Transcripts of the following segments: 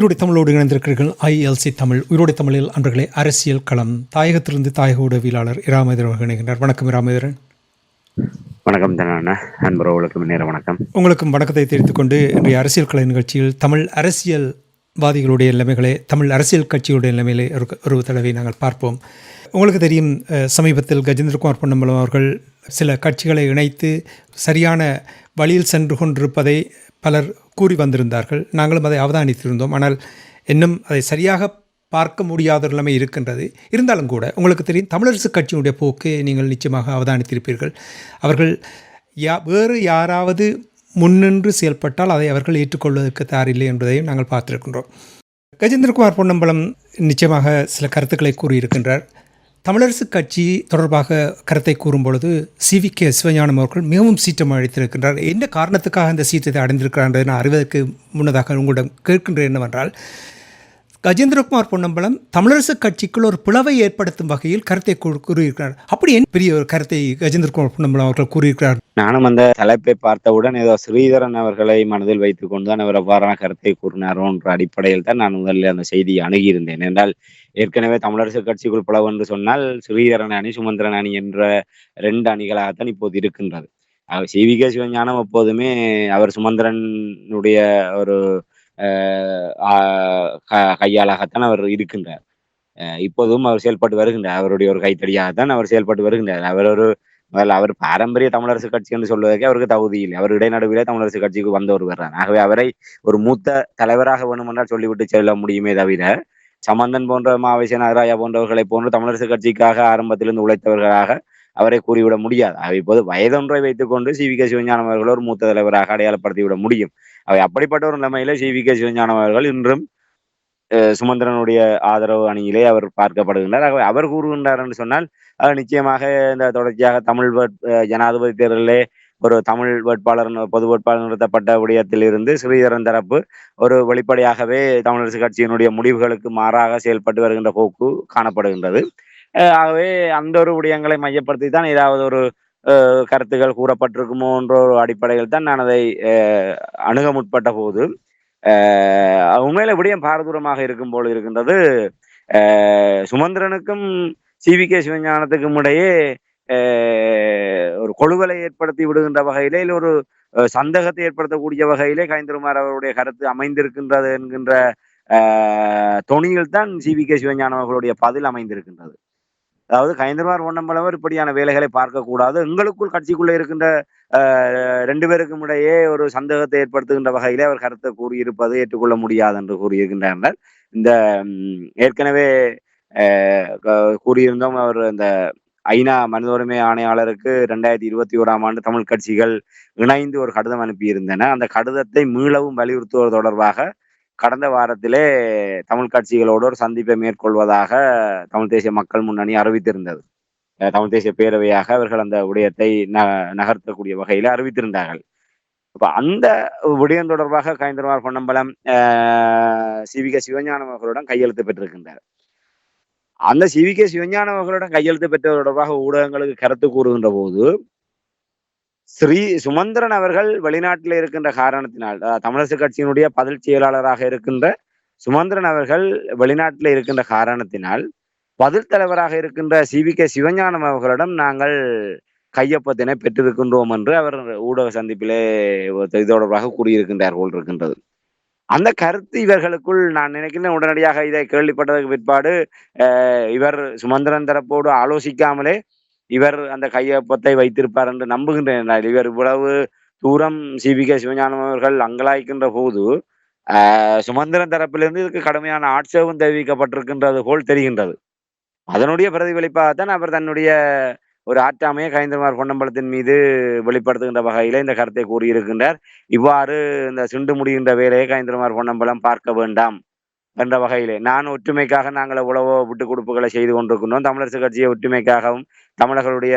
உயிரோடை தமிழோடு இணைந்திருக்கிறீர்கள். ஐஎல்சி தமிழ் உயிரோடை தமிழில் அன்பர்களே அரசியல் களம் தாயகத்திலிருந்து தாயக உடவியலாளர் இராமேந்திரன் அவர்கள் இணைகின்றார். வணக்கம் இராமேந்திரன் வணக்கம் தானே அன்புறவுகளுக்கு நேர வணக்கம். உங்களுக்கும் வணக்கத்தை தெரிவித்துக் கொண்டு இன்றைய அரசியல் கலை நிகழ்ச்சியில் தமிழ் அரசியல்வாதிகளுடைய நிலைமைகளை தமிழ் அரசியல் கட்சியுடைய நிலைமைகளை ஒரு தடவை நாங்கள் பார்ப்போம். உங்களுக்கு தெரியும் சமீபத்தில் கஜேந்திரகுமார் பொன்னம்பலம் அவர்கள் சில கட்சிகளை இணைத்து சரியான வழியில் சென்று கொண்டிருப்பதை பலர் கூறி வந்திருந்தார்கள். நாங்களும் அதை அவதானித்திருந்தோம். ஆனால் இன்னும் அதை சரியாக பார்க்க முடியாத நிலைமை இருக்கின்றது. இருந்தாலும் கூட உங்களுக்கு தெரியும் தமிழரசு கட்சியினுடைய போக்கு நீங்கள் நிச்சயமாக அவதானித்திருப்பீர்கள். அவர்கள் யா வேறு யாராவது முன்னின்று செயல்பட்டால் அதை அவர்கள் ஏற்றுக்கொள்வதற்கு தயாரில்லை என்பதையும் நாங்கள் பார்த்திருக்கின்றோம். கஜேந்திரகுமார் பொன்னம்பலம் நிச்சயமாக சில கருத்துக்களை கூறியிருக்கின்றார். தமிழரசு கட்சி தொடர்பாக கருத்தை கூறும் பொழுது சிவி கே சிவஞானம் அவர்கள் மிகவும் சீற்றம் அழைத்திருக்கின்றார் என்ன காரணத்துக்காக இந்த சீற்றத்தை அடைந்திருக்கிறார் என்பதை நான் அறிவதற்கு முன்னதாக உங்களிடம் கேட்கின்ற என்னவென்றால் கஜேந்திரகுமார் பொன்னம்பலம் தமிழரசு கட்சிக்குள் ஒரு பிளவை ஏற்படுத்தும் வகையில் கருத்தை கூறியிருக்கிறார். அப்படி என்ன பெரிய ஒரு கருத்தை கஜேந்திரகுமார் பொன்னம்பலம் அவர்கள் கூறியிருக்கிறார். நானும் அந்த தலைப்பை பார்த்தவுடன் ஏதோ ஸ்ரீதரன் அவர்களை மனதில் வைத்துக் கொண்டுதான் அவர் அவ்வாறான கருத்தை கூறினாரோ என்ற அடிப்படையில் தான் நான் முதலில் அந்த செய்தியை அணுகியிருந்தேன். என்றால் ஏற்கனவே தமிழரசு கட்சிக்குள் பிளவு என்று சொன்னால் ஸ்ரீதரன் அணி சுமந்திரன் அணி என்ற ரெண்டு அணிகளாகத்தான் இப்போது இருக்கின்றது. அவர் சி. வி. கே. சிவஞானம் எப்போதுமே அவர் சுமந்திரனுடைய ஒரு கையாளாகத்தான் அவர் இருக்கின்றார். இப்போதும் அவர் செயல்பட்டு வருகின்றார். அவருடைய ஒரு கைத்தடியாகத்தான் அவர் செயல்பட்டு வருகின்றார். அவர் ஒரு முதல்ல அவர் பாரம்பரிய தமிழரசு கட்சி என்று சொல்வதற்கே அவருக்கு தகுதி இல்லை. அவர் இடைநடுவிலே தமிழரசு கட்சிக்கு வந்தவர் வர்றார் ஆகவே அவரை ஒரு மூத்த தலைவராக வேண்டுமென்றால் சொல்லிவிட்டு செல்ல முடியுமே தவிர சம்பந்தன் போன்ற மாவேச நாகராஜா போன்றவர்களை போன்று தமிழரசு கட்சிக்காக ஆரம்பத்திலிருந்து உழைத்தவர்களாக அவரை கூறிவிட முடியாது. அவை இப்போது வயதொன்றை வைத்துக்கொண்டு சி. வி. கே. சிவஞானம் அவர்கள் ஒரு மூத்த தலைவராக அடையாளப்படுத்தி விட முடியும். அவை அப்படிப்பட்ட ஒரு நிலைமையில சி. வி. கே. சிவஞானம் அவர்கள் இன்றும் அஹ், சுமந்திரனுடைய ஆதரவு அணியிலே அவர் பார்க்கப்படுகின்றார். ஆகவே அவர் கூறுகின்றார் என்று சொன்னால் அது நிச்சயமாக இந்த தொடர்ச்சியாக தமிழ் வேட்- அஹ் ஜனாதிபதி தேர்தலிலே ஒரு தமிழ் வேட்பாளர் பொது வேட்பாளர் நிறுத்தப்பட்ட விடயத்தில் இருந்து ஸ்ரீதரன் தரப்பு ஒரு வெளிப்படையாகவே தமிழரசு கட்சியினுடைய முடிவுகளுக்கு மாறாக செயல்பட்டு வருகின்ற போக்கு காணப்படுகின்றது. ஆகவே அந்த ஒரு விடயங்களை மையப்படுத்தி தான் ஏதாவது ஒரு அஹ், கருத்துக்கள் கூறப்பட்டிருக்குமோ என்ற ஒரு அடிப்படையில் தான் நான் அதை அஹ், அணுக முற்பட்ட போது உண்மையில விடயம் பாரதூரமாக இருக்கும் போல் இருக்கின்றது. சுமந்திரனுக்கும் சி வி கே சிவஞானத்துக்கும் இடையே ஒரு கொழுவலை ஏற்படுத்தி விடுகின்ற வகையிலே இல்லை ஒரு சந்தேகத்தை ஏற்படுத்தக்கூடிய வகையிலே கைந்தருமார் அவருடைய கருத்து அமைந்திருக்கின்றது என்கின்ற அஹ், தொனியில் தான் சி வி கே சிவஞானம் அவர்களுடைய பதில் அமைந்திருக்கின்றது. அதாவது கைந்தர்மார் பொன்னம்பலவர் இப்படியான வேலைகளை பார்க்கக்கூடாது. எங்களுக்குள் கட்சிக்குள்ளே இருக்கின்ற அஹ், ரெண்டு பேருக்கும் இடையே ஒரு சந்தேகத்தை ஏற்படுத்துகின்ற வகையிலே அவர் கருத்தை கூறியிருப்பது ஏற்றுக்கொள்ள முடியாது என்று கூறியிருக்கின்றனர் இந்த ஏற்கனவே கூறியிருந்தோம் அவர் இந்த ஐநா மனித உரிமை ஆணையாளருக்கு ரெண்டாயிரத்தி இருபத்தி ஓராம் ஆண்டு தமிழ் கட்சிகள் இணைந்து ஒரு கடிதம் அனுப்பியிருந்தன. அந்த கடிதத்தை மீளவும் வலியுறுத்துவது தொடர்பாக கடந்த வாரத்திலே தமிழ் கட்சிகளோடு ஒரு சந்திப்பை மேற்கொள்வதாக தமிழ் தேசிய மக்கள் முன்னணி அறிவித்திருந்தது. தமிழ் தேசிய பேரவையாக அவர்கள் அந்த விடயத்தை ந நகர்த்தக்கூடிய வகையில் அறிவித்திருந்தார்கள். அப்ப அந்த விடயம் தொடர்பாக கைந்தர்மார் பொன்னம்பலம் சிவிக சிவஞானம் அவர்களுடன் கையெழுத்து பெற்றிருக்கின்றார். அந்த சிவிகே சிவஞானம் அவர்களுடன் கையெழுத்து பெற்றது தொடர்பாக ஊடகங்களுக்கு கருத்து கூறுகின்ற போது ஸ்ரீ சுமந்திரன் அவர்கள் வெளிநாட்டில் இருக்கின்ற காரணத்தினால் தமிழரசு கட்சியினுடைய பதில் செயலாளராக இருக்கின்ற சுமந்திரன் அவர்கள் வெளிநாட்டில் இருக்கின்ற காரணத்தினால் பதில் தலைவராக இருக்கின்ற சி. வி. கே. சிவஞானம் அவர்களிடம் நாங்கள் கையொப்பத்தினை பெற்றிருக்கின்றோம் என்று அவர் ஊடக சந்திப்பிலே இது தொடர்பாக கூறியிருக்கின்றார் போல் இருக்கின்றது. அந்த கருத்து இவர்களுக்குள் நான் நினைக்கிறேன் உடனடியாக இதை கேள்விப்பட்டதற்கு பிற்பாடு அஹ், இவர் சுமந்திரன் தரப்போடு ஆலோசிக்காமலே இவர் அந்த கையொப்பத்தை வைத்திருப்பார் என்று நம்புகின்றேன் நான். இவர் இவ்வளவு தூரம் சிபிகே சிவஞானம் அவர்கள் அங்கலாய்க்கின்ற போது ஆஹ் சுமந்திரன் தரப்பிலிருந்து இதுக்கு கடுமையான ஆட்சேபம் தெரிவிக்கப்பட்டிருக்கின்றது போல் தெரிகின்றது. அதனுடைய பிரதிபலிப்பாகத்தான் அவர் தன்னுடைய ஒரு ஆற்றாமையை கைந்தமார் பொன்னம்பலத்தின் மீது வெளிப்படுத்துகின்ற வகையில இந்த கருத்தை கூறியிருக்கின்றார். இவ்வாறு இந்த சிண்டு முடிகின்ற வேலையை கைந்தமார் பொன்னம்பலம் பார்க்க வேண்டாம். என்ற வகையிலே. நான் ஒற்றுமைக்காக நாங்கள் எவ்வளவோ விட்டு கொடுப்புகளை செய்து கொண்டிருக்கின்றோம். தமிழரசு கட்சியை ஒற்றுமைக்காகவும் தமிழர்களுடைய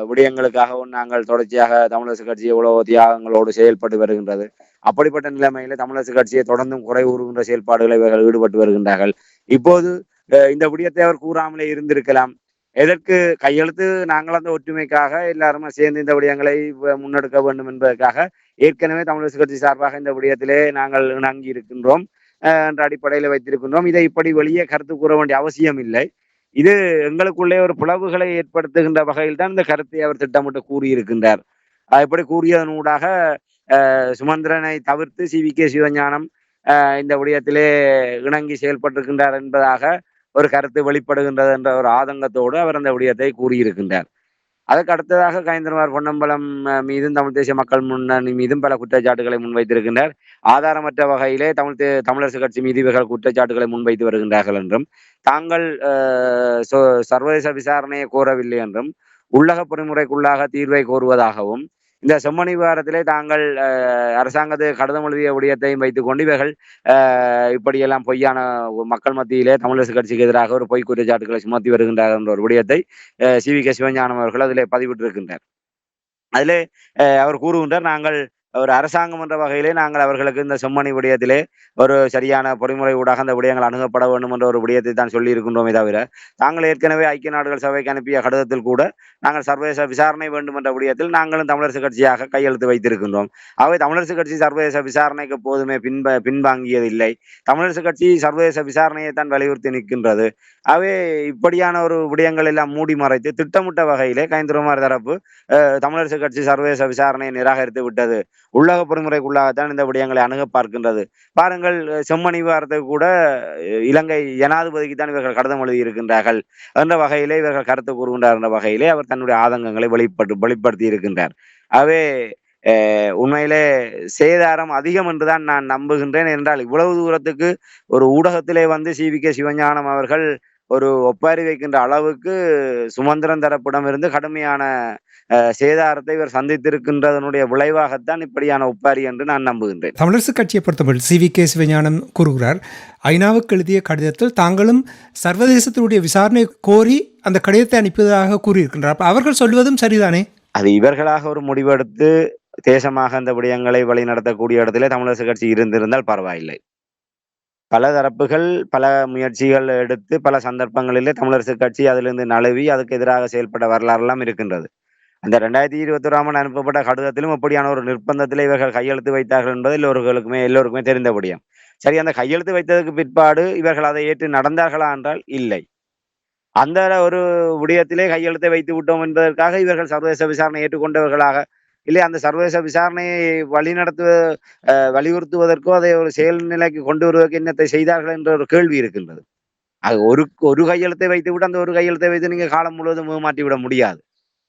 விடயங்களுக்காகவும் நாங்கள் தொடர்ச்சியாக தமிழரசு கட்சி எவ்வளவோ தியாகங்களோடு செயல்பட்டு வருகின்றது. அப்படிப்பட்ட நிலைமையில தமிழரசு கட்சியை தொடர்ந்தும் குறை கூறுகின்ற செயல்பாடுகளை இவர்கள் ஈடுபட்டு வருகின்றார்கள். இப்போது அஹ், இந்த விடயத்தை அவர் கூறாமலே இருந்திருக்கலாம். எதற்கு கையெழுத்து நாங்கள் அந்த ஒற்றுமைக்காக எல்லாருமே சேர்ந்து இந்த விடயங்களை முன்னெடுக்க வேண்டும் என்பதற்காக ஏற்கனவே தமிழரசு கட்சி சார்பாக இந்த விடயத்திலே நாங்கள் இணங்கி இருக்கின்றோம் என்ற அடிப்படையில் வைத்திருக்கின்றோம். இதை இப்படி வெளியே கருத்து கூற வேண்டிய அவசியம் இல்லை. இது எங்களுக்குள்ளே ஒரு பிளவுகளை ஏற்படுத்துகின்ற வகையில் தான் இந்த கருத்தை அவர் திட்டமிட்டு கூறியிருக்கின்றார். இப்படி கூறியதனூடாக சுமந்திரனை தவிர்த்து சி. வி. கே. சிவஞானம் இந்த விடயத்திலே இணங்கி செயல்பட்டிருக்கின்றார் என்பதாக ஒரு கருத்து வெளிப்படுகின்றது என்ற ஒரு ஆதங்கத்தோடு அவர் அந்த விடயத்தை கூறியிருக்கின்றார். அதற்கு அடுத்ததாக கயந்திரமார் பொன்னம்பலம் மீதும் தமிழ் தேசிய மக்கள் முன்னணி மீதும் பல குற்றச்சாட்டுகளை முன்வைத்திருக்கின்றார். ஆதாரமற்ற வகையிலே தமிழ் தே- தமிழரசு கட்சி மீது இவர்கள் குற்றச்சாட்டுகளை முன்வைத்து வருகின்றார்கள் என்றும் தாங்கள் சர்வதேச விசாரணையை கோரவில்லை என்றும் உள்ளக பொறிமுறைக்குள்ளாக தீர்வை கோருவதாகவும் இந்த செம்மணி விவகாரத்திலே தாங்கள் அஹ், அரசாங்கத்துக்கு கடிதம் எழுதிய விடயத்தையும் வைத்துக் கொண்டு இவர்கள் அஹ், இப்படியெல்லாம் பொய்யான மக்கள் மத்தியிலே தமிழரசு கட்சிக்கு எதிராக ஒரு பொய் குற்றச்சாட்டுகளை சுமத்தி வருகின்றார் என்ற ஒரு விடயத்தை சி. வி. கே. சிவஞானம் அவர்கள் அதிலே பதிவிட்டிருக்கின்றார். அதிலே அஹ், அவர் கூறுகின்றார் நாங்கள் ஒரு அரசாங்கம் என்ற வகையிலே நாங்கள் அவர்களுக்கு இந்த செம்மணி விடயத்திலே ஒரு சரியான பொறிமுறை ஊடாக அந்த விடயங்கள் அணுகப்பட வேண்டும் என்ற ஒரு விடயத்தை தான் சொல்லி இருக்கின்றோமே தவிர தாங்கள் ஏற்கனவே ஐக்கிய நாடுகள் சபைக்கு அனுப்பிய கடிதத்தில் கூட நாங்கள் சர்வதேச விசாரணை வேண்டும் என்ற விடயத்தில் நாங்களும் தமிழரசு கட்சியாக கையெழுத்து வைத்திருக்கின்றோம். அவை தமிழரசு கட்சி சர்வதேச விசாரணைக்கு போதுமே பின்ப பின்வாங்கியதில்லை. தமிழரசு கட்சி சர்வதேச விசாரணையை தான் வலியுறுத்தி நிற்கின்றது. அவை இப்படியான ஒரு விடயங்கள் எல்லாம் மூடி மறைத்து திட்டமிட்ட வகையிலே கைந்திரமார் தரப்பு அஹ், தமிழரசு கட்சி சர்வதேச விசாரணையை நிராகரித்து விட்டது. உள்ளக பொறிமுறைக்குள்ளாகத்தான் இந்த விடயங்களை அணுக பார்க்கின்றது. பாருங்கள் செம்மணி விவகாரத்துக்கு கூட இலங்கை ஜனாதிபதிக்கு தான் இவர்கள் கடிதம் எழுதியிருக்கின்றார்கள் என்ற வகையிலே இவர்கள் கருத்து கூறுகின்றார் என்ற வகையிலே அவர் தன்னுடைய ஆதங்கங்களை வெளிப்பட்டு வெளிப்படுத்தி இருக்கின்றார். ஆகவே அஹ், உண்மையிலே சேதாரம் அதிகம் என்றுதான் நான் நம்புகின்றேன். என்றால் இவ்வளவு தூரத்துக்கு ஒரு ஊடகத்திலே வந்து சி வி கே சிவஞானம் அவர்கள் ஒரு ஒப்பாரி வைக்கின்ற அளவுக்கு சுமந்திரன் தரப்பிடமிருந்து கடுமையான சேதாரத்தை இவர் சந்தித்திருக்கின்றதனுடைய விளைவாகத்தான் இப்படியான ஒப்பாரி என்று நான் நம்புகின்றேன். தமிழரசு கட்சியை பொறுத்தவரை சி. வி. கே. சிவஞானம் கூறுகிறார் ஐநாவுக்கு எழுதிய கடிதத்தில் தாங்களும் சர்வதேசத்தினுடைய விசாரணை கோரி அந்த கடிதத்தை அனுப்பியதாக கூறியிருக்கின்றார். அவர்கள் சொல்வதும் சரிதானே? அது இவர்களாக ஒரு முடிவெடுத்து தேசமாக அந்த விடயங்களை வழிநடத்தக்கூடிய இடத்திலே தமிழரசு கட்சி இருந்திருந்தால் பரவாயில்லை. பல தரப்புகள் பல முயற்சிகள் எடுத்து பல சந்தர்ப்பங்களிலே தமிழரசு கட்சி அதிலிருந்து நழுவி அதுக்கு எதிராக செயல்பட்ட வரலாறுலாம் இருக்கின்றது. அந்த ரெண்டாயிரத்தி இருபத்தி ஒராமல் அனுப்பப்பட்ட கடிதத்திலும் அப்படியான ஒரு நிர்பந்தத்திலே இவர்கள் கையெழுத்து வைத்தார்கள் என்பது எல்லோர்களுக்குமே எல்லோருக்குமே தெரிந்தபடியும் சரி அந்த கையெழுத்து வைத்ததுக்கு பிற்பாடு இவர்கள் அதை ஏற்று நடந்தார்களா என்றால் இல்லை. அந்த ஒரு விடயத்திலே கையெழுத்தை வைத்து விட்டோம் என்பதற்காக இவர்கள் சர்வதேச விசாரணை ஏற்றுக்கொண்டவர்களாக இல்லை அந்த சர்வதேச விசாரணையை வழிநடத்துவ அஹ், வலியுறுத்துவதற்கோ அதை ஒரு செயல்நிலைக்கு கொண்டு வருவதற்கு என்னத்தை செய்தார்கள் என்ற ஒரு கேள்வி இருக்கின்றது. அது ஒரு ஒரு கையெழுத்தை வைத்து விட்டு அந்த ஒரு கையெழுத்தை வைத்து நீங்க காலம் முழுவதும் மாற்றி விட முடியாது.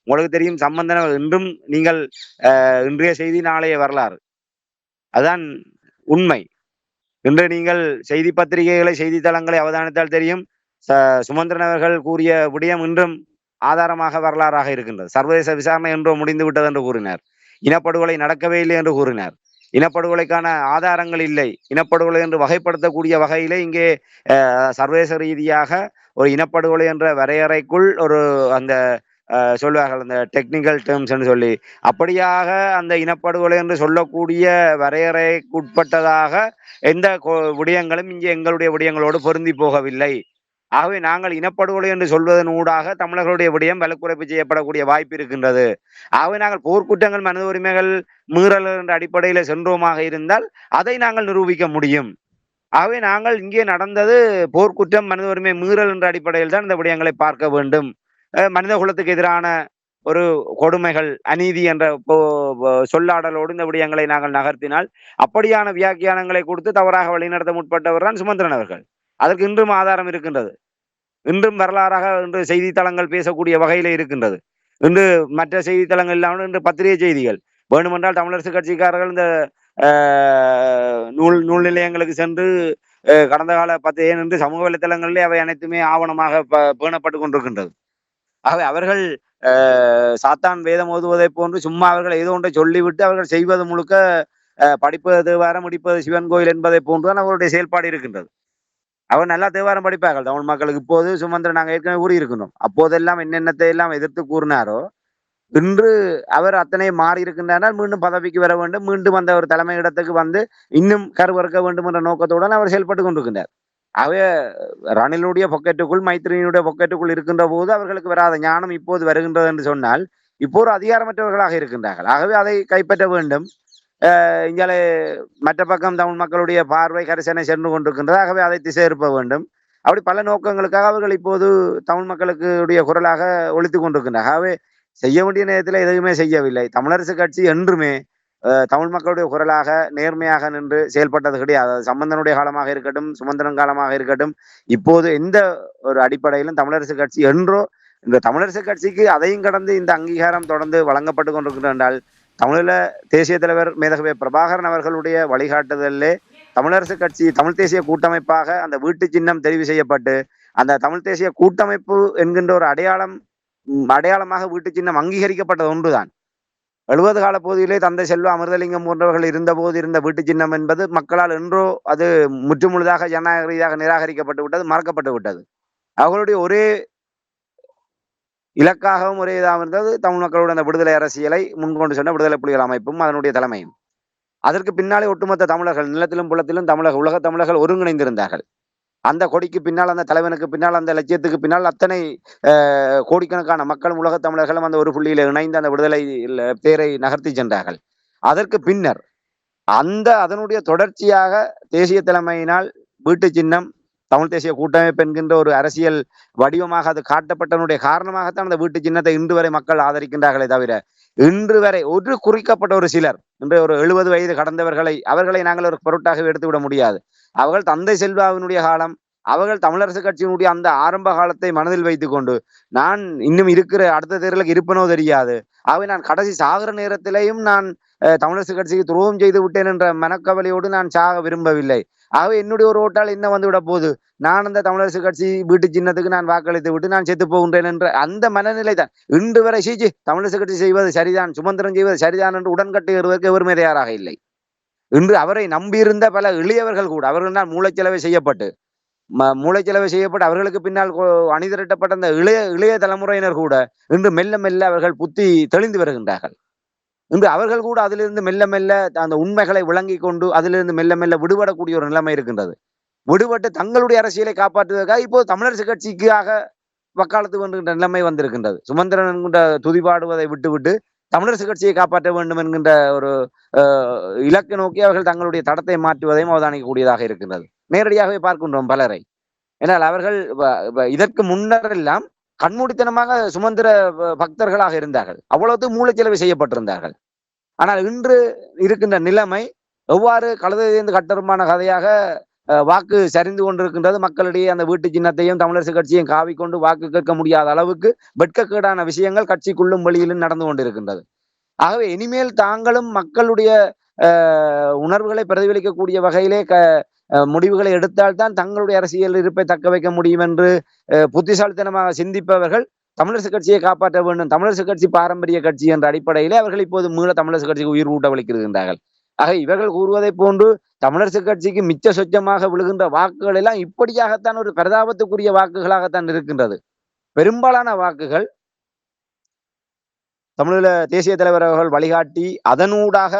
உங்களுக்கு தெரியும் சம்பந்தன இன்றும் நீங்கள் அஹ், இன்றைய செய்தி நாளைய வரலாறு. அதான் உண்மை. இன்று நீங்கள் செய்தி பத்திரிகைகளை செய்தித்தளங்களை அவதானித்தால் தெரியும். சுமந்திரன் அவர்கள் கூறிய விடயம் இன்றும் ஆதாரமாக வரலாறாக இருக்கின்றது. சர்வதேச விசாரணை என்றோ முடிந்து விட்டது என்று கூறினார். இனப்படுகொலை நடக்கவே இல்லை என்று கூறினார். இனப்படுகொலைக்கான ஆதாரங்கள் இல்லை. இனப்படுகொலை என்று வகைப்படுத்தக்கூடிய வகையிலே இங்கே சர்வதேச ரீதியாக ஒரு இனப்படுகொலை என்ற வரையறைக்குள் ஒரு அந்த அஹ், சொல்வார்கள் அந்த டெக்னிக்கல் டேர்ம்ஸ் சொல்லி அப்படியாக அந்த இனப்படுகொலை என்று சொல்லக்கூடிய வரையறைக்குட்பட்டதாக எந்த விடயங்களும் இங்கே எங்களுடைய விடயங்களோடு பொருந்தி போகவில்லை. ஆகவே நாங்கள் இனப்படுகொலை என்று சொல்வதன் ஊடாக தமிழர்களுடைய விடயம் வலுக்குறைப்பு செய்யப்படக்கூடிய வாய்ப்பு இருக்கின்றது. ஆகவே நாங்கள் போர்க்குற்றங்கள் மனித உரிமைகள் மீறல் என்ற அடிப்படையில் சென்றோமாக இருந்தால் அதை நாங்கள் நிரூபிக்க முடியும். ஆகவே நாங்கள் இங்கே நடந்தது போர்க்குற்றம் மனித உரிமை மீறல் என்ற அடிப்படையில் தான் இந்த விடயங்களை பார்க்க வேண்டும். அஹ் மனித குலத்துக்கு எதிரான ஒரு கொடுமைகள் அநீதி என்ற சொல்லாடலோடு இந்த விடயங்களை நாங்கள் நகர்த்தினால் அப்படியான வியாக்கியானங்களை கொடுத்து தவறாக வழிநடத்த முற்பட்டவர் தான் சுமந்திரன் அவர்கள். அதற்கு இன்றும் ஆதாரம் இருக்கின்றது. இன்றும் வரலாறாக இன்று செய்தித்தளங்கள் பேசக்கூடிய வகையிலே இருக்கின்றது. இன்று மற்ற செய்தித்தளங்கள் இல்லாமல் இன்று பத்திரிகை செய்திகள். வேண்டுமென்றால் தமிழரசு கட்சிக்காரர்கள் இந்த ஆஹ், நூல் நூல் நிலையங்களுக்கு சென்று கடந்த கால பத்து ஏனென்று சமூக வலைத்தளங்களிலே அவை அனைத்துமே ஆவணமாக ப- பேணப்பட்டு கொண்டிருக்கின்றது. ஆகவே அவர்கள் ஆஹ், சாத்தான் வேதம் ஓதுவதைப் போன்று சும்மா அவர்கள் ஏதோ ஒன்றை சொல்லிவிட்டு அவர்கள் செய்வது முழுக்க படிப்பது தேவாரம் முடிப்பது சிவன் கோயில் என்பதை போன்றுதான் அவருடைய செயல்பாடு இருக்கின்றது. அவர் நல்லா தேவாரம் படிப்பார்கள். தமிழ் மக்களுக்கு இப்போது சுமந்திரன் நாங்கள் ஏற்கனவே கூறியிருக்கின்றோம் அப்போதெல்லாம் என்னென்னத்தை எல்லாம் எதிர்த்து கூறினாரோ இன்று அவர் அத்தனை மாறி இருக்கின்றார் மீண்டும் பதவிக்கு வர வேண்டும். மீண்டும் அந்த ஒரு தலைமை இடத்துக்கு வந்து இன்னும் கருவறுக்க வேண்டும் என்ற நோக்கத்துடன் அவர் செயல்பட்டு கொண்டிருக்கின்றார். அவைய ரணிலுடைய பொக்கெட்டுக்குள் மைத்திரியினுடைய பொக்கெட்டுக்குள் இருக்கின்ற போது அவர்களுக்கு வராத ஞானம் இப்போது வருகின்றது என்று சொன்னால் இப்போ ஒரு அதிகாரமற்றவர்களாக இருக்கின்றார்கள். ஆகவே அதை கைப்பற்ற வேண்டும். அஹ் மற்ற பக்கம் தமிழ் மக்களுடைய பார்வை கரிசனை சென்று கொண்டிருக்கின்றது. ஆகவே அதை திசை இருப்ப வேண்டும். அப்படி பல நோக்கங்களுக்காக அவர்கள் இப்போது தமிழ் மக்களுக்கு உடைய குரலாக ஒழித்துக் கொண்டிருக்கின்றனர். ஆகவே செய்ய வேண்டிய நேரத்தில் எதுவுமே செய்யவில்லை. தமிழரசு கட்சி என்றுமே தமிழ் மக்களுடைய குரலாக நேர்மையாக நின்று செயல்பட்டது கிடையாது. அது சம்பந்தனுடைய காலமாக இருக்கட்டும் சுமந்திரன் காலமாக இருக்கட்டும் இப்போது எந்த ஒரு அடிப்படையிலும் தமிழரசு கட்சி என்றோ இந்த தமிழரசு கட்சிக்கு அதையும் கடந்து இந்த அங்கீகாரம் தொடர்ந்து வழங்கப்பட்டு கொண்டிருக்கிறது என்றால் தமிழீழ தேசிய தலைவர் மேதகவே பிரபாகரன் அவர்களுடைய வழிகாட்டுதலிலே தமிழரசு கட்சி தமிழ் தேசிய கூட்டமைப்பாக அந்த வீட்டு சின்னம் தெரிவு செய்யப்பட்டு அந்த தமிழ் தேசிய கூட்டமைப்பு என்கின்ற ஒரு அடையாளம் அடையாளமாக வீட்டு சின்னம் அங்கீகரிக்கப்பட்டது ஒன்றுதான். எழுபது கால பகுதியிலே தந்தை செல்வ அமிர்தலிங்கம் போன்றவர்கள் இருந்தபோது இருந்த வீட்டு சின்னம் என்பது மக்களால் என்றோ அது முற்றுமுழுதாக ஜனநாயக ரீதியாக நிராகரிக்கப்பட்டு விட்டது மறக்கப்பட்டு விட்டது. அவர்களுடைய ஒரே இலக்காகவும் ஒரே இதாக இருந்தது. தமிழ் மக்களுடைய அந்த விடுதலை அரசியலை முன்கொண்டு சென்ற விடுதலை புலிகள் அமைப்பும் அதனுடைய தலைமையும். அதற்கு பின்னாலே ஒட்டுமொத்த தமிழர்கள் நிலத்திலும் புலத்திலும் தமிழக உலக தமிழர்கள் ஒருங்கிணைந்திருந்தார்கள். அந்த கொடிக்கு பின்னால் அந்த தலைவனுக்கு பின்னால் அந்த லட்சியத்துக்கு பின்னால் அத்தனை கோடிக்கணக்கான மக்களும் உலக தமிழர்களும் அந்த ஒரு புள்ளியில இணைந்து அந்த விடுதலை பேரை நகர்த்தி சென்றார்கள். அதற்கு பின்னர் அந்த அதனுடைய தொடர்ச்சியாக தேசிய தலைமையினால் வீட்டு சின்னம் தமிழ் தேசிய கூட்டமைப்பு என்கின்ற ஒரு அரசியல் வடிவமாக அது காட்டப்பட்டனுடைய காரணமாகத்தான் அந்த வீட்டு சின்னத்தை இன்று வரை மக்கள் ஆதரிக்கின்றார்களே தவிர இன்று வரை ஒரு குறிக்கப்பட்ட ஒரு சிலர் இன்று ஒரு எழுபது வயது கடந்தவர்களை அவர்களை நாங்கள் ஒரு பொருட்டாக எடுத்துவிட முடியாது. அவர்கள் தந்தை செல்வாவினுடைய காலம் அவர்கள் தமிழரசு கட்சியினுடைய அந்த ஆரம்ப காலத்தை மனதில் வைத்துக்கொண்டு நான் இன்னும் இருக்கிற அடுத்த தேர்தலுக்கு இருப்பனோ தெரியாது. ஆகவே நான் கடைசி சாகிற நேரத்திலேயும் நான் தமிழரசு கட்சிக்கு துரோகம் செய்து விட்டேன் என்ற மனக்கவலையோடு நான் சாக விரும்பவில்லை. ஆகவே என்னுடைய ஒரு ஓட்டால் என்ன வந்து விட போகுது? நான் அந்த தமிழரசு கட்சி வீட்டு சின்னத்துக்கு நான் வாக்களித்து விட்டு நான் செத்து போகின்றேன் என்ற அந்த மனநிலை தான். இன்று வரை சீச்சி தமிழரசு கட்சி செய்வது சரிதான் சுமந்திரம் செய்வது சரிதான் என்று உடன்கட்டுகிறதற்கு எவருமே தயாராக இல்லை. இன்று அவரை நம்பியிருந்த பல இளையவர்கள் கூட அவர்கள் தான் மூளைச்செலவை செய்யப்பட்டு மூளைச்சலவை செய்யப்பட்டு அவர்களுக்கு பின்னால் அணிதிரட்டப்பட்ட அந்த இளைய இளைய தலைமுறையினர் கூட இன்று மெல்ல மெல்ல அவர்கள் புத்தி தெளிந்து வருகின்றார்கள். இன்று அவர்கள் கூட அதிலிருந்து மெல்ல மெல்ல அந்த உண்மைகளை விளங்கி கொண்டு அதிலிருந்து மெல்ல மெல்ல விடுபடக்கூடிய ஒரு நிலைமை இருக்கின்றது. விடுபட்டு தங்களுடைய அரசியலை காப்பாற்றுவதற்காக இப்போது தமிழரசு கட்சிக்காக வக்காலத்து வேண்டுகின்ற நிலைமை வந்திருக்கின்றது. சுமந்திரன் என்கின்ற துதிபாடுவதை விட்டுவிட்டு தமிழரசு கட்சியை காப்பாற்ற வேண்டும் என்கின்ற ஒரு அஹ், இலக்கு நோக்கி அவர்கள் தங்களுடைய தடத்தை மாற்றுவதையும் அவதானிக்கக்கூடியதாக இருக்கின்றது. நேரடியாகவே பார்க்கின்றோம் பலரை. ஏனால் அவர்கள் இதற்கு முன்னர் எல்லாம் கண்மூடித்தனமாக சுமந்திர பக்தர்களாக இருந்தார்கள். அவ்வளவு மூளைச்செலவு செய்யப்பட்டிருந்தார்கள். ஆனால் இன்று இருக்கின்ற நிலைமை எவ்வாறு கழுதைந்து கட்டருமான கதையாக அஹ், வாக்கு சரிந்து கொண்டிருக்கின்றது. மக்களிடையே அந்த வீட்டு சின்னத்தையும் தமிழரசு கட்சியையும் காவிக்கொண்டு வாக்கு கேட்க முடியாத அளவுக்கு வெட்கக்கேடான விஷயங்கள் கட்சிக்குள்ளும் வெளியிலும் நடந்து கொண்டிருக்கின்றது. ஆகவே இனிமேல் தாங்களும் மக்களுடைய அஹ், உணர்வுகளை பிரதிபலிக்கக்கூடிய வகையிலே க முடிவுகளை எடுத்தால்தான் தங்களுடைய அரசியல் இருப்பை தக்க வைக்க முடியும் என்று அஹ், புத்திசாலித்தனமாக சிந்திப்பவர்கள் தமிழரசு கட்சியை காப்பாற்ற வேண்டும். தமிழரசு கட்சி பாரம்பரிய கட்சி என்ற அடிப்படையிலே அவர்கள் இப்போது மீள தமிழரசு கட்சிக்கு உயிர் ஊட்ட வலிக்கிருக்கின்றார்கள் ஆக இவர்கள் கூறுவதை போன்று தமிழரசு கட்சிக்கு மிச்ச சொச்சமாக விழுகின்ற வாக்குகள் எல்லாம் இப்படியாகத்தான் ஒரு பிரதாபத்துக்குரிய வாக்குகளாகத்தான் இருக்கின்றது. பெரும்பாலான வாக்குகள் தமிழீழ தேசிய தலைவர் அவர்கள் வழிகாட்டி அதனூடாக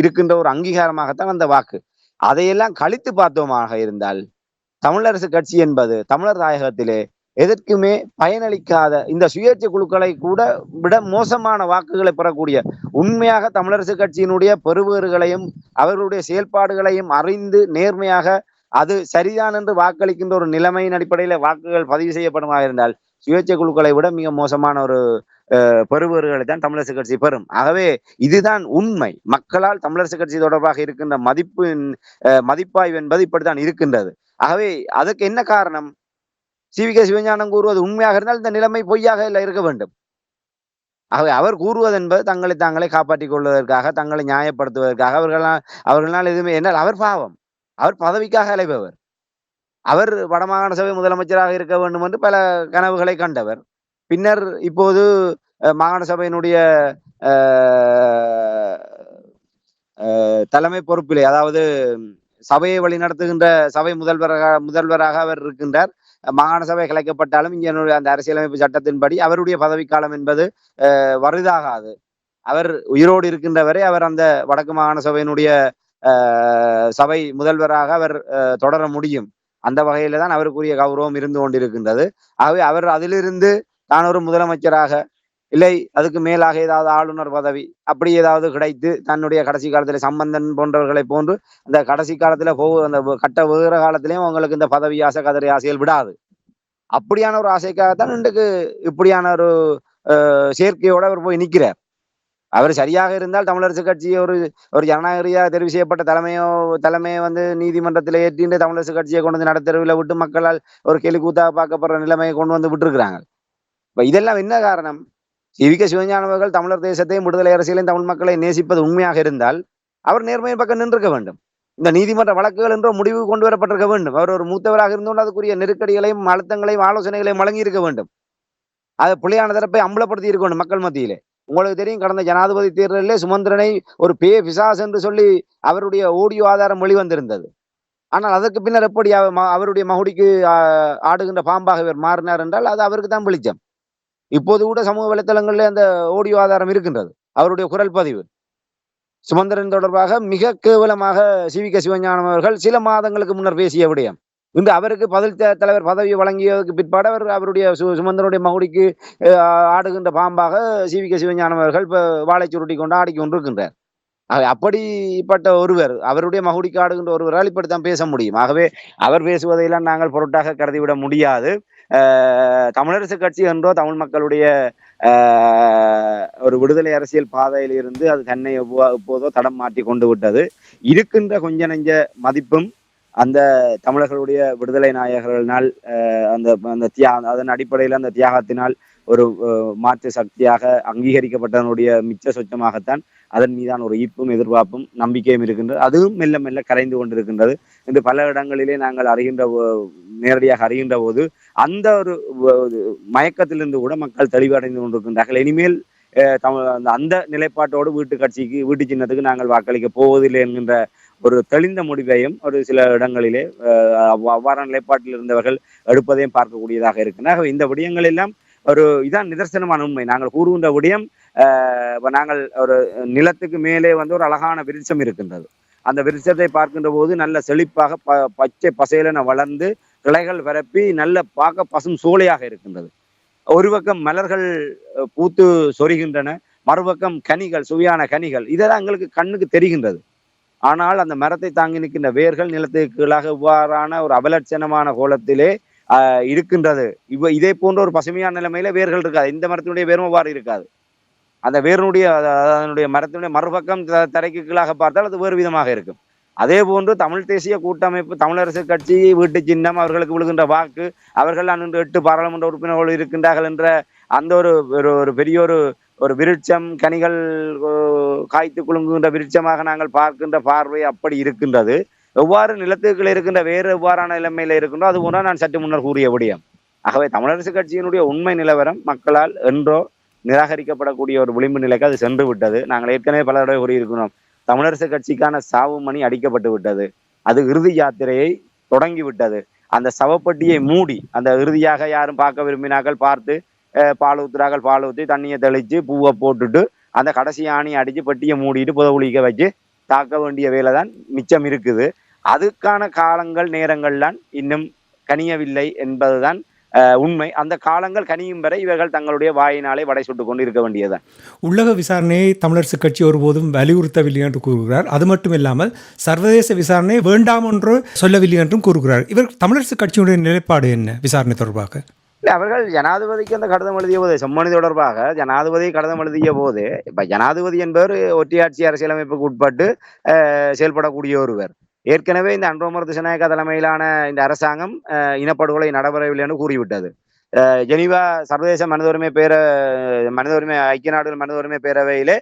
இருக்கின்ற ஒரு அங்கீகாரமாகத்தான் அந்த வாக்கு. அதையெல்லாம் கழித்து பார்த்தோமாக இருந்தால் தமிழரசு கட்சி என்பது தமிழர் தாயகத்திலே எதற்குமே பயனளிக்காத இந்த சுயேட்சை குழுக்களை கூட விட மோசமான வாக்குகளை பெறக்கூடிய உண்மையாக தமிழரசு கட்சியினுடைய பெறுபேறுகளையும் அவர்களுடைய செயல்பாடுகளையும் அறிந்து நேர்மையாக அது சரிதான் என்று வாக்களிக்கின்ற ஒரு நிலைமையின் அடிப்படையில் வாக்குகள் பதிவு செய்யப்படுமாக இருந்தால் சுயேட்சை குழுக்களை விட மிக மோசமான ஒரு அஹ், தான் தமிழரசு கட்சி பெறும். ஆகவே இதுதான் உண்மை. மக்களால் தமிழரசு கட்சி தொடர்பாக இருக்கின்ற மதிப்பின் மதிப்பாய்வு என்பது இப்படித்தான் இருக்கின்றது. ஆகவே அதுக்கு என்ன காரணம்? CV K. சிவஞானம் கூறுவது உண்மையாக இருந்தால் இந்த நிலைமை பொய்யாக இல்லை இருக்க வேண்டும். ஆகவே அவர் கூறுவது என்பது தங்களை தாங்களே காப்பாற்றிக் கொள்வதற்காக தங்களை நியாயப்படுத்துவதற்காக. அவர்களால் அவர்களால் எதுவுமே என்ன அவர் பாவம். அவர் பதவிக்காக அலைபவர். அவர் வடமாகாண சபை முதலமைச்சராக இருக்க வேண்டும் என்று பல கனவுகளை கண்டவர். பின்னர் இப்போது மாகாண சபையினுடைய அஹ், தலைமை பொறுப்பிலே அதாவது சபையை வழிநடத்துகின்ற சபை முதல்வராக முதல்வராக அவர் இருக்கின்றார். மாகாண சபை கலைக்கப்பட்டாலும் இங்கே அந்த அரசியலமைப்பு சட்டத்தின்படி அவருடைய பதவிக்காலம் என்பது அஹ், வருதாகாது. அவர் உயிரோடு இருக்கின்ற வரை அவர் அந்த வடக்கு மாகாண சபையினுடைய சபை முதல்வராக அவர் அஹ், தொடர முடியும். அந்த வகையில தான் அவருக்குரிய கௌரவம் இருந்து கொண்டிருக்கின்றது. ஆகவே அவர் அதிலிருந்து தான் ஒரு முதலமைச்சராக இல்லை அதுக்கு மேலாக ஏதாவது ஆளுநர் பதவி அப்படி ஏதாவது கிடைத்து தன்னுடைய கடைசி காலத்துல சம்பந்தன் போன்றவர்களை போன்று அந்த கடைசி காலத்துல போ அந்த கட்ட வேற காலத்திலையும் உங்களுக்கு இந்த பதவி ஆசை கதறி ஆசைகள் விடாது. அப்படியான ஒரு ஆசைக்காகத்தான் இன்றைக்கு இப்படியான ஒரு அஹ், சேர்க்கையோட அவர் போய் நிற்கிறார். அவர் சரியாக இருந்தால் தமிழரசு கட்சி ஒரு ஒரு ஜனநாயக ரீதியாக தெரிவு செய்யப்பட்ட தலைமையோ தலைமையை வந்து நீதிமன்றத்தில் ஏற்றின்ற தமிழரசு கட்சியை கொண்டு வந்து நடுத்தருவில் விட்டு மக்களால் ஒரு கேலி கூத்தாக பார்க்கப்படுற நிலைமையை கொண்டு வந்து விட்டுருக்கிறாங்க. இப்ப இதெல்லாம் என்ன காரணம்? சிவிக சிவஞானவர்கள் தமிழர் தேசத்தையும் விடுதலை அரசியலையும் தமிழ் மக்களை நேசிப்பது உண்மையாக இருந்தால் அவர் நேர்மையின் பக்கம் நின்றிருக்க வேண்டும். இந்த நீதிமன்ற வழக்குகள் என்ற முடிவு கொண்டு வரப்பட்டிருக்க வேண்டும். அவர் ஒரு மூத்தவராக இருந்தோண்டு அதுக்குரிய நெருக்கடிகளையும் அழுத்தங்களையும் ஆலோசனைகளையும் வழங்கி இருக்க வேண்டும். அது பிள்ளையான தரப்பை அம்பலப்படுத்தி இருக்க வேண்டும் மக்கள் மத்தியிலே. உங்களுக்கு தெரியும் கடந்த ஜனாதிபதி தேர்தலிலே சுமந்திரனை ஒரு பே பிசாஸ் என்று சொல்லி அவருடைய ஓடியோ ஆதாரம் வெளிவந்திருந்தது. ஆனால் அதற்கு பின்னர் எப்படி அவருடைய மகுடிக்கு ஆடுகின்ற பாம்பாக இவர் மாறினார் என்றால் அது அவருக்கு தான் வெளிச்சம். இப்போது கூட சமூக வலைத்தளங்களில் அந்த ஓடியோ ஆதாரம் இருக்கின்றது. அவருடைய குரல் பதிவு. சுமந்திரன் தொடர்பாக மிக கேவலமாக சிவிக சிவஞானம் அவர்கள் சில மாதங்களுக்கு முன்னர் பேசிய விடயம். இன்று அவருக்கு பதில் த- தலைவர் பதவி வழங்கியதற்கு பிற்பாடு அவர் அவருடைய சு சுமந்திரனுடைய மகுடிக்கு ஆடுகின்ற பாம்பாக சிவிக சிவஞானம் அவர்கள் இப்போ வாழை சுருட்டி கொண்டு ஆடிக் கொண்டிருக்கின்றார். அப்படிப்பட்ட ஒருவர் அவருடைய மகுடிக்கு ஆடுகின்ற ஒருவரால் இப்படித்தான் பேச முடியும். ஆகவே அவர் பேசுவதையெல்லாம் நாங்கள் பொருட்டாக கருதிவிட முடியாது. தமிழரசு கட்சி என்றோ தமிழ் மக்களுடைய ஒரு விடுதலை அரசியல் பாதையில் இருந்து அது தன்னை எவ்வா- எப்போதோ தடம் மாற்றி கொண்டு விட்டது. இருக்கின்ற கொஞ்ச நெஞ்ச மதிப்பும் அந்த தமிழர்களுடைய விடுதலை நாயகர்களால் அஹ், அந்த அந்த தியாக அதன் அடிப்படையில் அந்த தியாகத்தினால் ஒரு மாற்று சக்தியாக அங்கீகரிக்கப்பட்டதனுடைய மிச்ச சொச்சமாகத்தான் அதன் மீதான ஒரு ஈர்ப்பும் எதிர்பார்ப்பும் நம்பிக்கையும் இருக்கின்றது. அதுவும் மெல்ல மெல்ல கரைந்து கொண்டிருக்கின்றது. என்று பல இடங்களிலே நாங்கள் அறிகின்ற நேரடியாக அறிகின்ற போது அந்த ஒரு மயக்கத்திலிருந்து கூட மக்கள் தெளிவடைந்து கொண்டிருக்கின்றார்கள். இனிமேல் தமிழ் அந்த- நிலைப்பாட்டோடு வீட்டு கட்சிக்கு வீட்டு சின்னத்துக்கு நாங்கள் வாக்களிக்க போவதில்லை என்கின்ற ஒரு தெளிந்த முடிவையும் ஒரு சில இடங்களிலே அவ்வாறான நிலைப்பாட்டில் இருந்தவர்கள் எடுப்பதையும் பார்க்கக்கூடியதாக இருக்கின்றன ஆகவே இந்த விடயங்கள் எல்லாம் ஒரு இதான் நிதர்சனமான உண்மை. நாங்கள் கூறுகின்ற விடயம் இப்போ நாங்கள் ஒரு நிலத்துக்கு மேலே வந்து ஒரு அழகான விருட்சம் இருக்கின்றது. அந்த விருட்சத்தை பார்க்கின்ற போது நல்ல செழிப்பாக ப பச்சை பசையிலன வளர்ந்து கிளைகள் பரப்பி நல்ல பார்க்க பசும் சோலையாக இருக்கின்றது. ஒரு பக்கம் மலர்கள் பூத்து சொரிகின்றன மறுபக்கம் கனிகள் சுவையான கனிகள். இதெல்லாம் எங்களுக்கு கண்ணுக்கு தெரிகின்றது. ஆனால் அந்த மரத்தை தாங்கி நிற்கின்ற வேர்கள் நிலத்துக்கு கீழாக இவ்வாறான ஒரு அபலட்சணமான கோலத்திலே இருக்கின்றது. இவ இதே போன்ற ஒரு பசுமையான நிலைமையில வேர்கள் இருக்காது. இந்த மரத்தினுடைய வேரும் அவ்வாறு இருக்காது. அந்த வேரினுடைய அதனுடைய மரத்தினுடைய மறுபக்கம் த- தரைக்கு கீழாக பார்த்தால் அது வேறு விதமாக இருக்கும். அதே போன்று தமிழ் தேசிய கூட்டமைப்பு தமிழரசு கட்சி வீட்டு சின்னம் அவர்களுக்கு விழுகின்ற வாக்கு அவர்கள் அன்று எட்டு பாராளுமன்ற உறுப்பினர்கள் இருக்கின்றார்கள் என்ற அந்த ஒரு ஒரு பெரிய ஒரு ஒரு விருட்சம் கனிகள் காய்த்து குலுங்குகின்ற விருட்சமாக நாங்கள் பார்க்கின்ற பார்வை அப்படி இருக்கின்றது. எவ்வாறு நிலத்துக்கள் இருக்கின்ற வேறு எவ்வாறான நிலைமையில இருக்கின்றோ அது போன்ற நான் சற்று முன்னர் கூறிய விடியம். ஆகவே தமிழரசு கட்சியினுடைய உண்மை நிலவரம் மக்களால் என்றோ நிராகரிக்கப்படக்கூடிய ஒரு விளிம்பு நிலைக்கு அது சென்று விட்டது. நாங்கள் ஏற்கனவே பல தடவை கூறியிருக்கிறோம். தமிழரசு கட்சிக்கான சாவு மணி அடிக்கப்பட்டு விட்டது. அது இறுதி யாத்திரையை தொடங்கி விட்டது. அந்த சவப்பட்டியை மூடி அந்த இறுதியாக யாரும் பார்க்க விரும்பினார்கள் பார்த்து அஹ், பால் ஊத்துறார்கள். பால் ஊற்றி தண்ணியை தெளிச்சு பூவை போட்டுட்டு அந்த கடைசி ஆணியை அடிச்சு பட்டியை மூடிட்டு புதவுளிக்க வச்சு தாக்க வேண்டிய வேலை தான் மிச்சம் இருக்குது. அதுக்கான காலங்கள் நேரங்கள்லாம் இன்னும் கனியவில்லை என்பதுதான் உண்மை. அந்த காலங்கள் கனியும் வரை இவர்கள் தங்களுடைய வாயினாலே வடை சுட்டுக் கொண்டு இருக்க வேண்டியதுதான். உள்ளக விசாரணையை தமிழரசு கட்சி ஒருபோதும் வலியுறுத்தவில்லை என்று கூறுகிறார். அது மட்டும் இல்லாமல் சர்வதேச விசாரணை வேண்டாம் என்று சொல்லவில்லை என்றும் கூறுகிறார். இவர் தமிழரசு கட்சியுடைய நிலைப்பாடு என்ன விசாரணை தொடர்பாக? இல்ல அவர்கள் ஜனாதிபதிக்கு அந்த கடிதம் எழுதிய போது செம்மணி தொடர்பாக ஜனாதிபதி கடிதம் எழுதிய போது இப்ப ஜனாதிபதி என்பவர் ஒற்றையாட்சி அரசியலமைப்புக்கு உட்பட்டு செயல்படக்கூடிய ஒருவர். ஏற்கனவே இந்த அன்ரோமர் திசநாயக தலைமையிலான இந்த அரசாங்கம் அஹ், இனப்படுகொலை நடைபெறவில்லை என்று கூறிவிட்டது. அஹ், ஜெனீவா சர்வதேச மனித உரிமை பேர மனித உரிமை ஐக்கிய நாடுகள் மனித உரிமை பேரவையிலே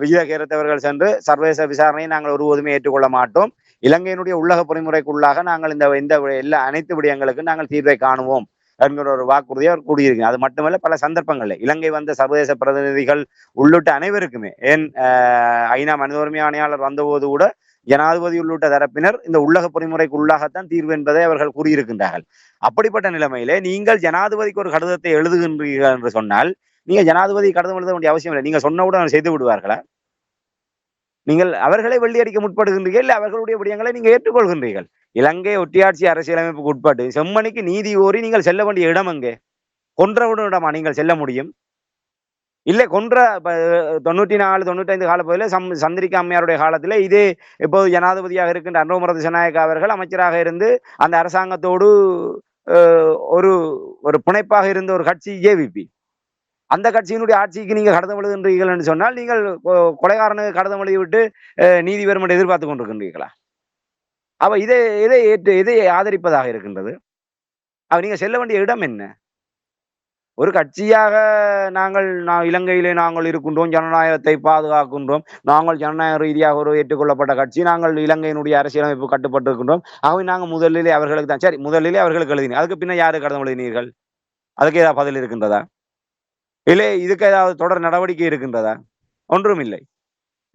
விஜய கேரத்தவர்கள் சென்று சர்வதேச விசாரணையை நாங்கள் ஒருபோதுமே ஏற்றுக்கொள்ள மாட்டோம். இலங்கையினுடைய உள்ளக பொறிமுறைக்குள்ளாக நாங்கள் இந்த இந்த எல்லா அனைத்து விடயங்களுக்கும் நாங்கள் தீர்வை காணுவோம் என்கிற ஒரு வாக்குறுதியை அவர் கூடியிருக்கு அது மட்டுமல்ல பல சந்தர்ப்பங்களில். இலங்கை வந்த சர்வதேச பிரதிநிதிகள் உள்ளிட்ட அனைவருக்குமே ஏன் அஹ், ஐநா மனித உரிமை ஆணையாளர் வந்தபோது கூட ஜனாதிபதி உள்ளிட்ட தரப்பினர் இந்த உள்ளக பொறிமுறைக்கு உள்ளாகத்தான் தீர்வு என்பதை அவர்கள் கூறியிருக்கின்றார்கள். அப்படிப்பட்ட நிலைமையிலே நீங்கள் ஜனாதிபதிக்கு ஒரு கடிதத்தை எழுதுகின்றீர்கள் என்று சொன்னால் நீங்க ஜனாதிபதி கடிதம் எழுத வேண்டிய அவசியம் இல்லை. நீங்க சொன்னவுடன் செய்து விடுவார்களா? நீங்கள் அவர்களை வெள்ளியடிக்க முற்படுகின்றீர்கள் இல்லை அவர்களுடைய விடயங்களை நீங்க ஏற்றுக்கொள்கின்றீர்கள்? இலங்கை ஒட்டியாட்சி அரசியலமைப்புக்கு உட்பட்டு செம்மணிக்கு நீதி கோரி நீங்கள் செல்ல வேண்டிய இடம் எங்கே? கொன்றவுடன் இடமா நீங்கள் செல்ல முடியும்? இல்லை கொன்ற தொண்ணூற்றி நாலு தொண்ணூத்தைந்து கால பகுதியில் சம் சந்திரிகா அம்மையாருடைய காலத்தில் இதே இப்போது ஜனாதிபதியாக இருக்கின்ற அன்ரோமர திசநாயக்க அவர்கள் அமைச்சராக இருந்து அந்த அரசாங்கத்தோடு ஒரு ஒரு புனைப்பாக இருந்த ஒரு கட்சி ஏவிபி அந்த கட்சியினுடைய ஆட்சிக்கு நீங்கள் கடத்தம் எழுதுகின்றீர்கள் என்று சொன்னால் நீங்கள் கொ- கொலைகாரனுக்கு கடத்தம் எழுதி விட்டு அஹ், நீதி வரும் எதிர்பார்த்து கொண்டிருக்கின்றீர்களா? அவ இதை இதை ஏற்று இதை ஆதரிப்பதாக இருக்கின்றது. அவ நீங்க செல்ல வேண்டிய இடம் என்ன? ஒரு கட்சியாக நாங்கள் நான் இலங்கையிலே நாங்கள் இருக்கின்றோம் ஜனநாயகத்தை பாதுகாக்கின்றோம். நாங்கள் ஜனநாயக ரீதியாக ஒரு ஏற்றுக்கொள்ளப்பட்ட கட்சி நாங்கள் இலங்கையினுடைய அரசியலமைப்பு கட்டுப்பட்டு இருக்கின்றோம் ஆகவே நாங்கள் முதலிலே அவர்களுக்கு தான் சரி முதலிலே அவர்களுக்கு எழுதினீங்க அதுக்கு பின்ன யாரு கடந்து எழுதினீர்கள்? அதுக்கு ஏதாவது பதில் இருக்கின்றதா? இல்லை இதுக்கு ஏதாவது தொடர் நடவடிக்கை இருக்கின்றதா? ஒன்றும் இல்லை.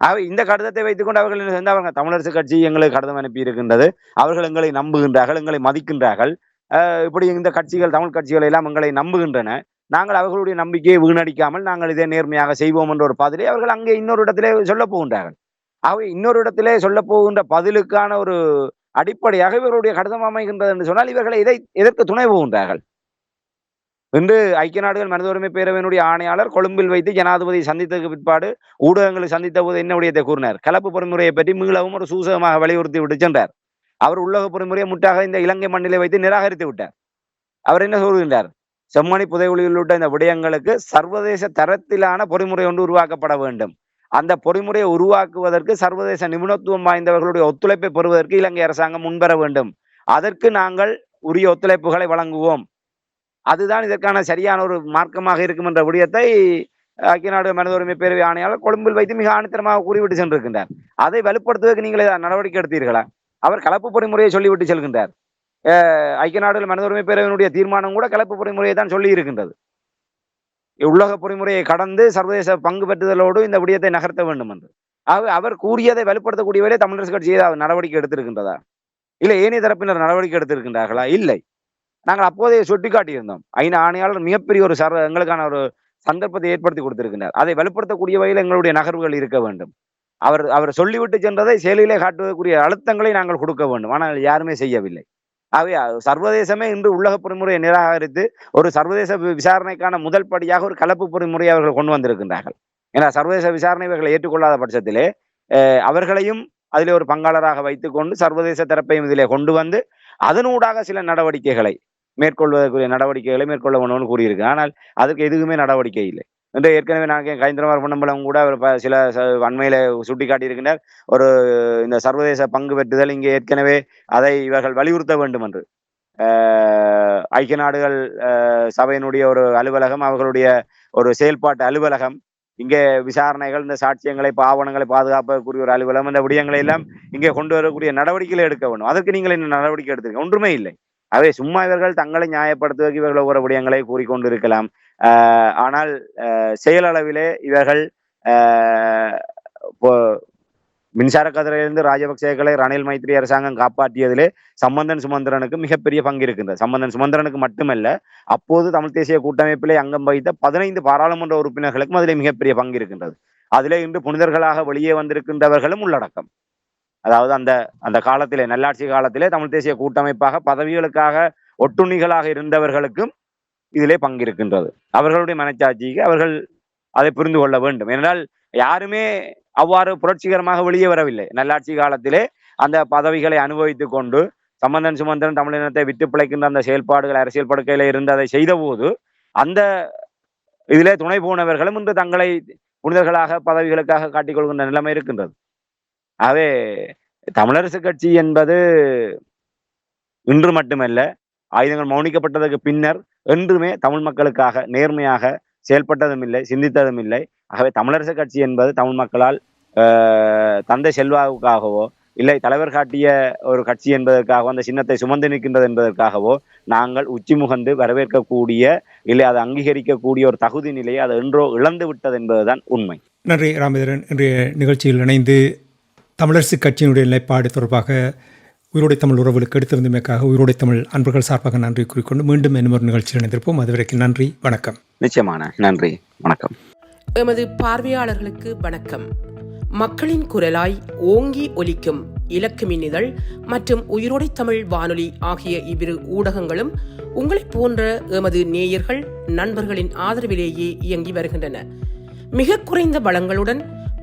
ஆகவே இந்த கடிதத்தை வைத்துக்கொண்டு அவர்கள் என்ன அவங்க தமிழரசு கட்சி எங்களுக்கு கடிதம் அனுப்பி இருக்கின்றது அவர்கள் எங்களை நம்புகின்றார்கள் எங்களை மதிக்கின்றார்கள். இப்படி இந்த கட்சிகள் தமிழ் கட்சிகள் எல்லாம் எங்களை நம்புகின்றன. நாங்கள் அவர்களுடைய நம்பிக்கையை வீணடிக்காமல் நாங்கள் இதை நேர்மையாக செய்வோம் என்ற ஒரு பதிலை அவர்கள் அங்கே இன்னொரு இடத்திலே சொல்ல போகின்றார்கள். ஆகவே இன்னொரு இடத்திலே சொல்ல போகின்ற பதிலுக்கான ஒரு அடிப்படையாக இவர்களுடைய கடிதம் அமைகின்றது என்று சொன்னால் இவர்களை இதை எதற்கு துணை போகின்றார்கள்? இன்று ஐக்கிய நாடுகள் மனித உரிமை பேரவையினுடைய ஆணையாளர் கொழும்பில் வைத்து ஜனாதிபதி சந்தித்ததுக்கு பிற்பாடு ஊடகங்களை சந்தித்த போது என்ன விடயத்தை கூறினார்? கலப்பு பொறிமுறையை பற்றி மீளவும் ஒரு சூசகமாக வலியுறுத்தி விட்டு சென்றார். அவர் உள்ளக பொறிமுறையை முட்டாக இந்த இலங்கை மண்ணிலே வைத்து நிராகரித்து விட்டார். அவர் என்ன சொல்கின்றார்? செம்மணி புதைகுழியில் உள்ள இந்த விடயங்களுக்கு சர்வதேச தரத்திலான பொறிமுறை ஒன்று உருவாக்கப்பட வேண்டும். அந்த பொறிமுறையை உருவாக்குவதற்கு சர்வதேச நிபுணத்துவம் வாய்ந்தவர்களுடைய ஒத்துழைப்பை பெறுவதற்கு இலங்கை அரசாங்கம் முன்வர வேண்டும். அதற்கு நாங்கள் உரிய ஒத்துழைப்புகளை வழங்குவோம். அதுதான் இதற்கான சரியான ஒரு மார்க்கமாக இருக்கும் என்ற விடயத்தை ஐக்கிய நாடு மனித உரிமை பேரவை ஆணையாளர் கொழும்பில் வைத்து மிக ஆணித்தரமாக கூறிவிட்டு சென்றிருக்கின்றார். அதை வலுப்படுத்துவதற்கு நீங்கள் நடவடிக்கை எடுத்தீர்களா? அவர் கலப்பு பொறிமுறையை சொல்லிவிட்டு செல்கின்றார். ஐக்கிய நாடுகள் மனித உரிமை பேரவையினுடைய தீர்மானம் கூட கலப்பு பொறிமுறையை தான் சொல்லி இருக்கின்றது. உலக பொறிமுறையை கடந்து சர்வதேச பங்கு பெற்றுதலோடு இந்த விடயத்தை நகர்த்த வேண்டும் என்று. ஆகவே அவர் கூறியதை வலுப்படுத்தக்கூடியவரே தமிழரசு கட்சி நடவடிக்கை எடுத்திருக்கின்றதா? இல்லை ஏனைய தரப்பினர் நடவடிக்கை எடுத்திருக்கின்றார்களா? இல்லை. நாங்கள் அப்போதே சுட்டிக்காட்டியிருந்தோம். ஐநா ஆணையாளர் மிகப்பெரிய ஒரு சர்வ எங்களுக்கான ஒரு சந்தர்ப்பத்தை ஏற்படுத்தி கொடுத்திருக்கின்றார். அதை வலுப்படுத்தக்கூடிய வகையில் எங்களுடைய நகர்வுகள் இருக்க வேண்டும். அவர் அவர் சொல்லிவிட்டு சென்றதை செயலிலே காட்டுவதற்குரிய அழுத்தங்களை நாங்கள் கொடுக்க வேண்டும். ஆனால் யாருமே செய்யவில்லை. ஆகவே சர்வதேசமே இன்று உள்ளக பொறிமுறையை நிராகரித்து ஒரு சர்வதேச விசாரணைக்கான முதல் படியாக ஒரு கலப்பு பொறிமுறையை அவர்கள் கொண்டு வந்திருக்கின்றார்கள். ஏன்னா சர்வதேச விசாரணை இவர்களை ஏற்றுக்கொள்ளாத பட்சத்திலே அஹ், அவர்களையும் அதிலே ஒரு பங்காளராக வைத்துக்கொண்டு சர்வதேச தரப்பையும் இதிலே கொண்டு வந்து அதனூடாக சில நடவடிக்கைகளை மேற்கொள்வதற்குரிய நடவடிக்கைகளை மேற்கொள்ள வேணும்னு கூறியிருக்கு ஆனால் அதுக்கு எதுவுமே நடவடிக்கை இல்லை. என்று ஏற்கனவே நான் கைந்திரமார் பொன்னம்பலம் கூட அவர் சில அண்மையில சுட்டி காட்டியிருக்கின்றார் ஒரு இந்த சர்வதேச பங்கு பெற்றுதல் இங்கே ஏற்கனவே அதை இவர்கள் வலியுறுத்த வேண்டும் என்று. ஐக்கிய நாடுகள் அஹ், சபையினுடைய ஒரு அலுவலகம் அவர்களுடைய ஒரு செயல்பாட்டு அலுவலகம் இங்கே விசாரணைகள் இந்த சாட்சியங்களை ஆவணங்களை பாதுகாப்பக்கூடிய ஒரு அலுவலகம் இந்த விடயங்களை எல்லாம் இங்கே கொண்டு வரக்கூடிய நடவடிக்கைகளை எடுக்க வேண்டும். அதற்கு நீங்கள் என்ன நடவடிக்கை எடுத்திருக்க ஒன்றுமே இல்லை. அவை சும்மா இவர்கள் தங்களை நியாயப்படுத்துவதற்கு இவர்கள் ஒவ்வொரு விடயங்களை கூறிக்கொண்டிருக்கலாம். இருக்கலாம் ஆனால் ஆஹ் செயலளவிலே இவர்கள் ஆஹ் இப்போ மின்சார கதிரையிலிருந்து ராஜபக்சேக்களை ரணில் மைத்ரி அரசாங்கம் காப்பாற்றியதிலே சம்பந்தன் சுமந்திரனுக்கு மிகப்பெரிய பங்கு இருக்கின்றது. சம்பந்தன் சுமந்திரனுக்கு மட்டுமல்ல அப்போது தமிழ் தேசிய கூட்டமைப்பிலே அங்கம் வகித்த பதினைந்து பாராளுமன்ற உறுப்பினர்களுக்கும் அதிலே மிகப்பெரிய பங்கு இருக்கின்றது. அதிலே இன்று புனிதர்களாக வெளியே வந்திருக்கின்றவர்களும் உள்ளடக்கம். அதாவது அந்த அந்த காலத்திலே நல்லாட்சி காலத்திலே தமிழ் தேசிய கூட்டமைப்பாக பதவிகளுக்காக ஒட்டுண்ணிகளாக இருந்தவர்களுக்கும் இதிலே பங்கிருக்கின்றது. அவர்களுடைய மனச்சாட்சிக்கு அவர்கள் அதை புரிந்து கொள்ள வேண்டும். ஏனென்றால் யாருமே அவ்வாறு புரட்சிகரமாக வெளியே வரவில்லை. நல்லாட்சி காலத்திலே அந்த பதவிகளை அனுபவித்துக் கொண்டு சம்பந்தன் சுமந்திரன் தமிழினத்தை விட்டு பிழைக்கின்ற அந்த செயல்பாடுகள் அரசியல் படுக்கையில இருந்து அதை செய்தபோது அந்த இதிலே துணை போனவர்களும் இன்று தங்களை புனிதர்களாக பதவிகளுக்காக காட்டிக்கொள்கின்ற நிலைமை இருக்கின்றது. ஆகவே தமிழரசு கட்சி என்பது இன்று மட்டுமல்ல ஆயுதங்கள் மௌனிக்கப்பட்டதற்கு பின்னர் என்றுமே தமிழ் மக்களுக்காக நேர்மையாக செயல்பட்டதும் இல்லை சிந்தித்ததும் இல்லை ஆகவே தமிழரசு கட்சி என்பது தமிழ் மக்களால் ஆஹ், தந்தை செல்வாவுக்காகவோ இல்லை தலைவர் காட்டிய ஒரு கட்சி என்பதற்காகவோ அந்த சின்னத்தை சுமந்து நிற்கின்றது என்பதற்காகவோ நாங்கள் உச்சி முகந்து வரவேற்கக்கூடிய இல்லை அதை அங்கீகரிக்கக்கூடிய ஒரு தகுதி நிலையை அது என்றோ இழந்து விட்டது என்பதுதான் உண்மை. நன்றி ராமேந்திரன். இன்றைய நிகழ்ச்சியில் இணைந்து தமிழரசு கட்சியினுடைய நிலைப்பாடு தொடர்பாக உயிரோடை தமிழ் உறவுகளுக்கு எடுத்திருந்தமைக்காக உயிரோடை தமிழ் அன்பர்கள் சார்பாக நன்றி கூறிக்கொண்டு மீண்டும் இன்னும் ஒரு நிகழ்ச்சியில் இணைந்திருப்போம். அதுவரைக்கும் நன்றி வணக்கம். நிச்சயமான நன்றி வணக்கம். எமது பார்வையாளர்களுக்கு வணக்கம். மக்களின் குரலாய் ஓங்கி ஒலிக்கும் இலக்கு மின்னிதழ் மற்றும் உயிரோடை தமிழ் வானொலி ஆகிய இவ்விரு ஊடகங்களும் உங்களைப் போன்ற எமது நேயர்கள் நண்பர்களின் ஆதரவிலேயே இயங்கி வருகின்றன. மிக குறைந்த வளங்களுடன்